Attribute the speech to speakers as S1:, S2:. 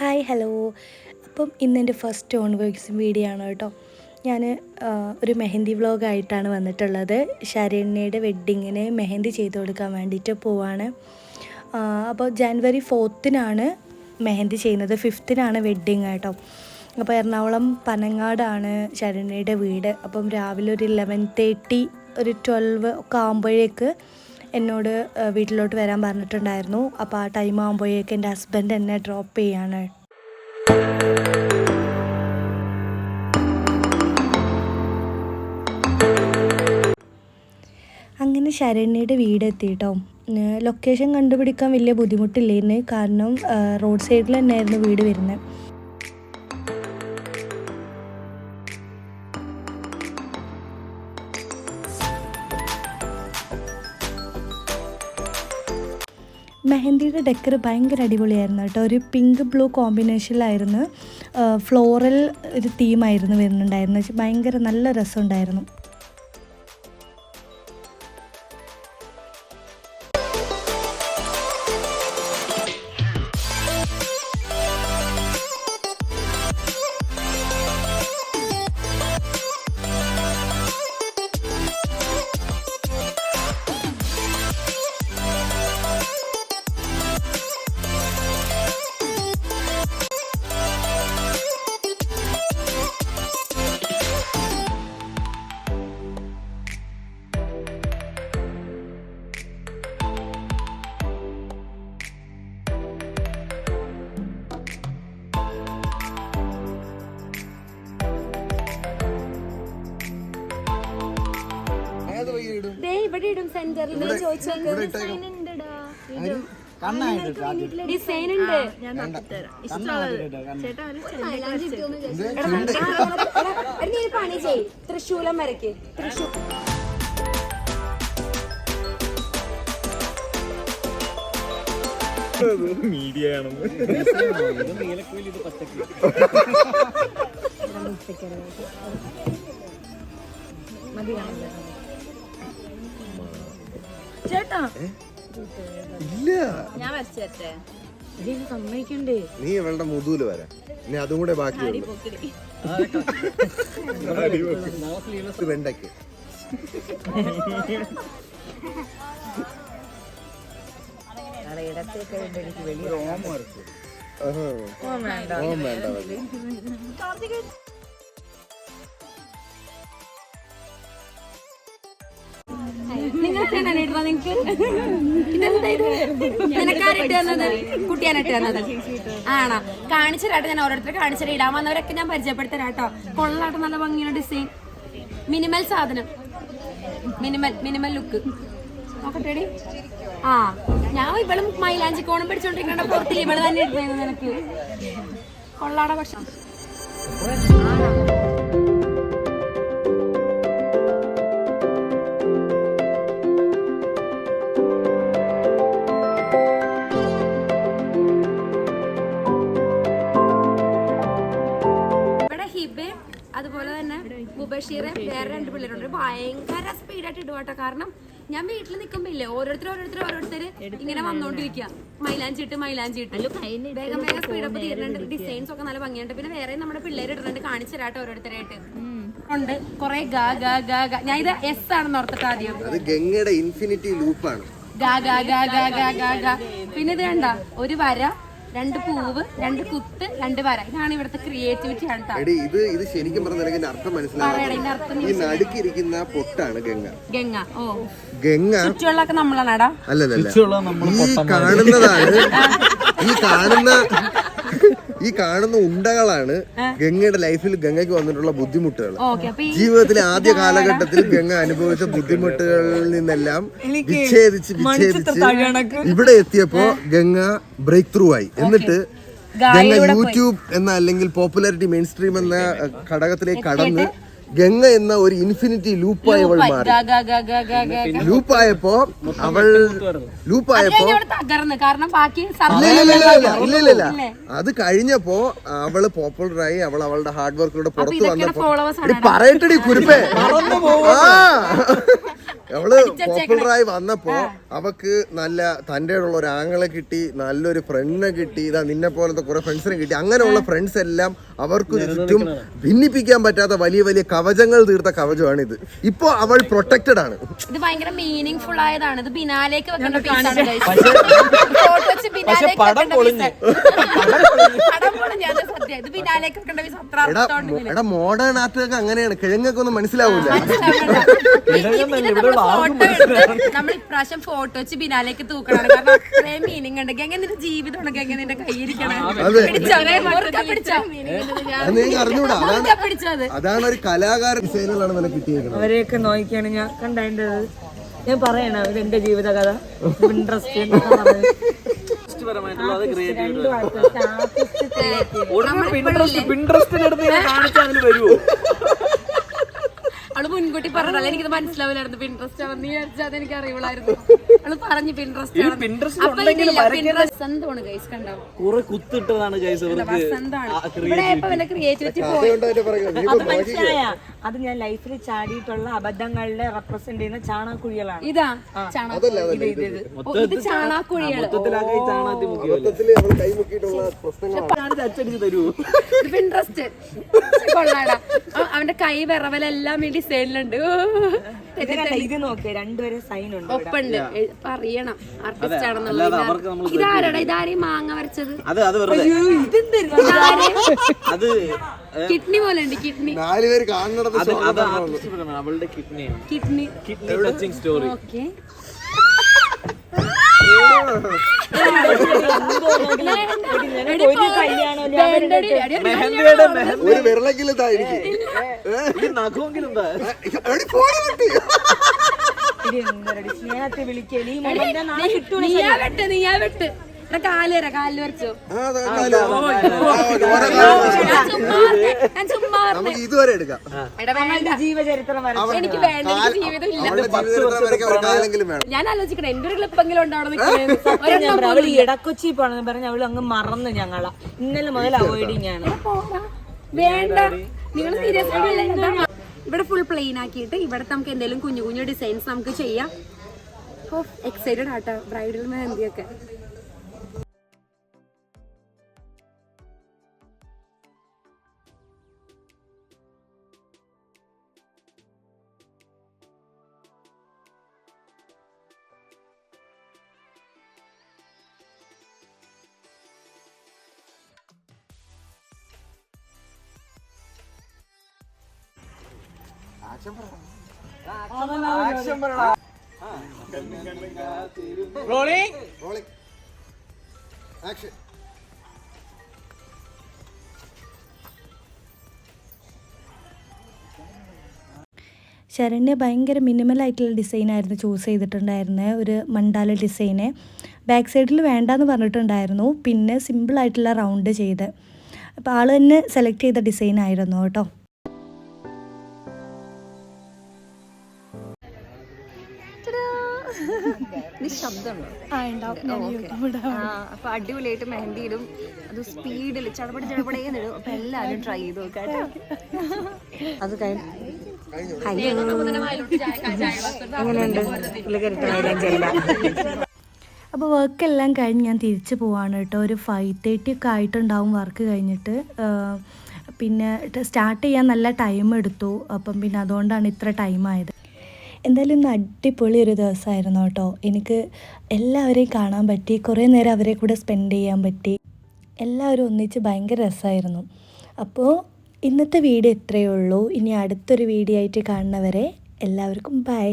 S1: Hi hello. അപ്പം ഇന്ന് എന്റെ ഫസ്റ്റ് ഓൺ വോയിസ് വീഡിയോ ആണ് കേട്ടോ. ഞാൻ ഒരു മെഹന്തി വ്ളോഗായിട്ടാണ് വന്നിട്ടുള്ളത്. ശരണ്യയുടെ വെഡ്ഡിങ്ങിന് മെഹന്തി ചെയ്ത് കൊടുക്കാൻ വേണ്ടിയിട്ട് പോവാണ്. അപ്പോൾ ജാനുവരി ഫോർത്തിനാണ് മെഹന്തി ചെയ്യുന്നത്. ഫിഫ്തിനാണ് വെഡ്ഡിങ് കേട്ടോ. അപ്പോൾ എറണാകുളം പനങ്ങാടാണ് ശരണ്യയുടെ വീട്. അപ്പം രാവിലെ ഒരു ഇലവൻ തേർട്ടി ഒരു ട്വൽവ് ഒക്കെ ആകുമ്പോഴേക്ക് എന്നോട് വീട്ടിലോട്ട് വരാൻ പറഞ്ഞിട്ടുണ്ടായിരുന്നു. അപ്പോൾ ആ ടൈം ആകുമ്പോഴേക്ക് എന്റെ ഹസ്ബൻഡ് എന്നെ ഡ്രോപ്പ് ചെയ്യാണ്. അങ്ങനെ ശരണ്യയുടെ വീടെത്തിയിട്ടോ ലൊക്കേഷൻ കണ്ടുപിടിക്കാൻ വലിയ ബുദ്ധിമുട്ടില്ലായിരുന്നു കാരണം റോഡ് സൈഡിൽ തന്നെയായിരുന്നു വീട് വരുന്നത്. മെഹന്തിയുടെ ഡെക്കർ ഭയങ്കര അടിപൊളിയായിരുന്നു കേട്ടോ. ഒരു പിങ്ക് ബ്ലൂ കോമ്പിനേഷനിലായിരുന്നു ഫ്ലോറൽ ഒരു തീമായിരുന്നു വരുന്നുണ്ടായിരുന്നു ഭയങ്കര നല്ല രസമുണ്ടായിരുന്നു.
S2: ഇടും
S3: സെന്ററിൽ ഡിസൈൻ ഉണ്ടെടാ. ഡിസൈൻ ഉണ്ട്. എടാ, നീ പണി ചെയ് തൃശൂലം വരയ്ക്ക്. തൃശൂർ
S4: മീഡിയ ഇത്
S3: ചേട്ടാ
S2: ഇല്ല.
S3: ഞാൻ വരച്ചേ
S1: സമ്മതിക്കണ്ടേ?
S2: നീ ഇവളുടെ മുതൂൽ വരാം. ഇനി അതും കൂടെ ബാക്കി ഇത് ഓം വേണ്ട. ഓം വേണ്ട.
S3: നിങ്ങൾക്ക് നിങ്ങക്ക്? ഇതെന്താ ഇത്? നിനക്കാരിട്ട് തന്നത്? കുട്ടിയാനിട്ട് തന്നത്? ആണോ? കാണിച്ചരാട്ടോ ഞാൻ ഓരോരുത്തരെ കാണിച്ചരാ ഇടാൻ വന്നവരൊക്കെ ഞാൻ പരിചയപ്പെടുത്തരാട്ടോ. കൊള്ളാട്ടോ നല്ല ഭംഗിയുള്ള ഡിസൈൻ മിനിമൽ സാധനം. മിനിമൽ മിനിമൽ ലുക്ക് നോക്കട്ടെടി. ആ ഞാൻ ഇവളും മൈലാഞ്ചി കോണം പിടിച്ചോണ്ടിരിക്കണ്ട പുറത്തില്ല? ഇവൾ തന്നെ ഇടുന്നത് നിനക്ക്. കൊള്ളാട പക്ഷെ മുബഷീറെ വേറെ രണ്ട് പിള്ളേരുണ്ട്. ഭയങ്കര സ്പീഡായിട്ട് ഇടുവാട്ടോ കാരണം ഞാൻ വീട്ടിൽ നിൽക്കുമ്പോ ഇല്ലേ ഓരോരുത്തർ ഓരോരുത്തർ ഓരോരുത്തർ ഇങ്ങനെ വന്നോണ്ടിരിക്കുക മൈലാഞ്ചി ഇട്ട് മൈലാഞ്ചി ഇട്ട്. വേഗം വേഗം സ്പീഡപ്പ് തീരുന്നുണ്ട്. ഡിസൈൻസ് ഒക്കെ നല്ല ഭംഗിയുണ്ട്. പിന്നെ വേറെ നമ്മുടെ പിള്ളേർ ഇടുന്നുണ്ട്. കാണിച്ചു തരാട്ടോ ഓരോരുത്തരായിട്ട് ഉണ്ട്. കൊറേ ഗാ ഗാ ഗാ ഗാ. ഞാൻ ഇത് എസ് ആണെന്ന് ഓർത്തിട്ട് ആദ്യം.
S2: അത് ഗംഗയുടെ ഇൻഫിനിറ്റി ലൂപ്പാണ്
S3: ഗാ ഗാ ഗാ ഗാ ഗാ ഗാ ഗാ. പിന്നെ ഇത് കണ്ട ഒരു വര രണ്ട് പൂവ് രണ്ട് കുത്ത് രണ്ട് വര. ഇതാണ് ഇവിടുത്തെ ക്രിയേറ്റിവിറ്റി ആണ് ട്ടോ.
S2: എടി ഇത് ഇത് ശരിക്കും പറഞ്ഞാൽ അർത്ഥം
S3: മനസ്സിലാക്കുന്ന
S2: മനസ്സിലാവും ഈ നടുക്കിരിക്കുന്ന പൊട്ടാണ് ഗംഗ.
S3: ഗംഗ ഓ.
S2: ഗംഗ?
S3: ചുറ്റുവെള്ളമൊക്കെ നമ്മളാണ്
S2: അല്ലല്ല ഈ കാണുന്നതാണ്. ഈ കാണുന്ന ഈ കാണുന്ന ഉണ്ടകളാണ് ഗംഗയുടെ ലൈഫിൽ ഗംഗയ്ക്ക് വന്നിട്ടുള്ള ബുദ്ധിമുട്ടുകൾ. ജീവിതത്തിലെ ആദ്യ കാലഘട്ടത്തിൽ ഗംഗ അനുഭവിച്ച ബുദ്ധിമുട്ടുകളിൽ നിന്നെല്ലാം വിച്ഛേദിച്ച് വിച്ഛേദിച്ച് ഇവിടെ എത്തിയപ്പോ ഗംഗ ബ്രേക്ക് ത്രൂ ആയി എന്നിട്ട് ഗംഗ യൂട്യൂബ് എന്ന അല്ലെങ്കിൽ പോപ്പുലാരിറ്റി മെയിൻ സ്ട്രീം എന്ന ഘടകത്തിലേക്ക് കടന്ന് ഗംഗ എന്ന ഒരു ഇൻഫിനിറ്റി ലൂപ്പായി അവൾ മാറി. ലൂപ്പായപ്പോ അവൾ ലൂപ്പായപ്പോ
S3: ഇല്ലില്ല ഇവിടെ കാരണം ബാക്കി സർവ-
S2: ഇല്ല ഇല്ല ഇല്ല ഇല്ല ഇല്ല ഇല്ല. ഇല്ല? അത് കഴിഞ്ഞപ്പോ അവൾ പോപ്പുലറായി അവൾ അവളുടെ ഹാർഡ് വർക്കിലൂടെ പുറത്തു വന്നപ്പോ പറയട്ടെടി കുരുപ്പേ. ആ. അവൾ പോപ്പുലറായി വന്നപ്പോ അവക്ക് നല്ല തന്റെ ഉള്ള ഒരു ആങ്ങളെ കിട്ടി നല്ലൊരു ഫ്രണ്ടിനെ കിട്ടി ഇതാ നിന്നെ പോലത്തെ കുറെ ഫ്രണ്ട്സിനെ കിട്ടി. അങ്ങനെയുള്ള ഫ്രണ്ട്സ് എല്ലാം അവർക്ക് ചുറ്റും ഭിന്നിപ്പിക്കാൻ പറ്റാത്ത വലിയ വലിയ കവചങ്ങൾ തീർത്ത കവചമാണ് ഇത് ഇപ്പൊ അവൾ പ്രൊട്ടക്റ്റഡ് ആണ്.
S3: ഇത് ഭയങ്കര മീനിങ് ഫുൾ ആയതാണ്. ഇത് ബിനാലേക്ക് വെക്കേണ്ട
S2: മോഡേൺ ആർട്ടൊക്കെ അങ്ങനെയാണ്. കിഴങ്ങൊക്കെ ഒന്നും മനസ്സിലാവൂല.
S3: നമ്മൾ ഇപ്രാവശ്യം ഫോട്ടോ വെച്ച് ബിനാലേക്ക് തൂക്കണം കാരണം അത്രയും മീനിങ് ഉണ്ട് എങ്ങനെ നിന്റെ ജീവിതം ഉണ്ടെങ്കിൽ എങ്ങനെ നിന്റെ കൈയിരിക്കണം
S2: അതെ.
S3: പിടിച്ചോ? മുറുക്ക പിടിച്ചോ?
S2: അത്. നീ അറിഞ്ഞൂടാ. അതാണ് ഒരു കലാകാരൻ
S4: അവരെയൊക്കെ നോക്കിയാണ്. ഞാൻ കണ്ടത് ഞാൻ പറയണ എന്റെ ഇതെന്റെ ജീവിതകഥ. ഇൻട്രസ്റ്റ്
S3: അവൾ മുൻകൂട്ടി പറഞ്ഞാൽ എനിക്കത് മനസ്സിലാവില്ലായിരുന്നു. പിൻട്രസ്റ്റ് ആണെന്ന്. നീ വിചാരിച്ചാൽ എനിക്ക് അറിയുള്ളായിരുന്നു. അവൾ പറഞ്ഞു പിൻട്രസ്റ്റ് വസന്തമാണ് ഗൈസ് കണ്ടോ?
S5: കുറെ കുത്തിട്ടതാണ് ഗൈസ് ഇവർക്ക്
S3: വസന്താണ് ഇവിടെ ഇപ്പൊ എന്റെ ക്രിയേറ്റിവിറ്റി പോയി.
S4: അത് മനസ്സിലായ. അത് ഞാൻ ലൈഫിൽ ചാടിയിട്ടുള്ള അബദ്ധങ്ങളെ റെപ്രസെന്റ് ചെയ്യുന്ന ചാണാക്കുഴികളാണ്.
S3: ഇതാ ചാണക ഇത്
S5: തരൂ.
S3: ഇത് പിൻട്രസ്റ്റ് കൊള്ളാടാ. അവന്റെ കൈ വിറവലെല്ലാം ഈ ഡിസൈനിലുണ്ട്.
S4: ഇത് നോക്ക് രണ്ടുപേരെ സൈൻ ഉണ്ട് ഇവിടെ.
S3: ഒപ്പുണ്ട് പറയണം. ആർട്ടിസ്റ്റ് ആണെന്നുള്ളത് ഇതാരടാ? മാങ്ങ വരച്ചത്?
S5: അത് അത് വെറുതെ. അത്
S3: കിഡ്നി പോലെ ഉണ്ട് കിഡ്നി.
S2: നാലുപേര്
S5: അവളുടെ കിഡ്നിയാണ്.
S3: Kidney.
S5: Kidney touching story.
S3: Okay.
S4: ഒരു
S2: വിരളെങ്കിലും ഇതാ എനിക്ക്
S5: നഖമെങ്കിലും
S2: എടി, പോടാ കുട്ടി.
S4: സ്നേഹത്തെ
S3: വിളിക്കൽ വെട്ട് നീയാ വെട്ട് എടാ കാൽ തരാം കാലിൽ വരച്ചോ. ഞാൻ ചുമ്മാ
S2: നമുക്ക് ഇതുവരെ എടുക്കാം.
S4: ജീവചരിത്രം
S3: എനിക്ക് വേണ്ട എനിക്ക് ജീവിതം ഇല്ല
S2: ജീവിതത്തിൽ വരയ്ക്കാൻ വേണം.
S3: ഞാൻ ആലോചിക്കണം എന്റെ ഒരു ക്ലിപ്പെങ്കിലും ഉണ്ട് അവിടെ നിൽക്കുന്നത്
S4: ഞാൻ അവൾ ഇടക്കൊച്ചി പോണെന്ന് പറഞ്ഞ അവൾ അങ്ങ് മറന്ന് ഞങ്ങളാ. ഇന്നലെ മുതൽ അവോയ്ഡിങ് ആണ്
S3: വേണ്ട. നിങ്ങൾ സീരിയസ് ഇവിടെ ഫുൾ പ്ലെയിൻ ആക്കിയിട്ട് ഇവിടെ നമുക്ക് എന്തെങ്കിലും കുഞ്ഞു കുഞ്ഞു ഡിസൈൻസ് നമുക്ക് ചെയ്യാം. എക്സൈറ്റഡ് ആട്ടോ. ബ്രൈഡൽ മെഹന്തിയൊക്കെ
S2: Rolling. Action.
S1: ശരണ്യ ഭയങ്കര മിനിമലായിട്ടുള്ള ഡിസൈനായിരുന്നു ചൂസ് ചെയ്തിട്ടുണ്ടായിരുന്നത് ഒരു മണ്ടാല ഡിസൈന് ബാക്ക് സൈഡിൽ വേണ്ടാന്ന് പറഞ്ഞിട്ടുണ്ടായിരുന്നു പിന്നെ സിമ്പിളായിട്ടുള്ള റൗണ്ട് ചെയ്ത്. അപ്പോൾ ആൾ തന്നെ സെലക്ട് ചെയ്ത ഡിസൈൻ ആയിരുന്നു കേട്ടോ
S3: അപ്പൊ അടിപൊളിയായിട്ട് മെഹന്തി ഇടും അത് സ്പീഡിൽ ചടപടി ചടപടേന്ന് ഇടും. അപ്പൊ എല്ലാരും ട്രൈ ചെയ്ത് നോക്കാം
S4: അത് കഴിഞ്ഞു എങ്ങനെയുണ്ട്? പുള്ളിക്കാരി
S1: അപ്പോൾ വർക്കെല്ലാം കഴിഞ്ഞ് ഞാൻ തിരിച്ചു പോവാണ് കേട്ടോ. ഒരു ഫൈവ് തേർട്ടി ഒക്കെ ആയിട്ടുണ്ടാവും വർക്ക് കഴിഞ്ഞിട്ട്. പിന്നെ സ്റ്റാർട്ട് ചെയ്യാൻ നല്ല ടൈം എടുത്തു. അപ്പം പിന്നെ അതുകൊണ്ടാണ് ഇത്ര ടൈം ആയത്. എന്തായാലും ഇന്ന് അടിപൊളി ഒരു ദിവസമായിരുന്നു കേട്ടോ. എനിക്ക് എല്ലാവരെയും കാണാൻ പറ്റി കുറേ നേരം അവരെ കൂടെ സ്പെൻഡ് ചെയ്യാൻ പറ്റി. എല്ലാവരും ഒന്നിച്ച് ഭയങ്കര രസമായിരുന്നു. അപ്പോൾ ഇന്നത്തെ വീഡിയോ ഇത്രയേ ഉള്ളൂ. ഇനി അടുത്തൊരു വീഡിയോ ആയിട്ട് കാണുന്നവരെ എല്ലാവർക്കും ബൈ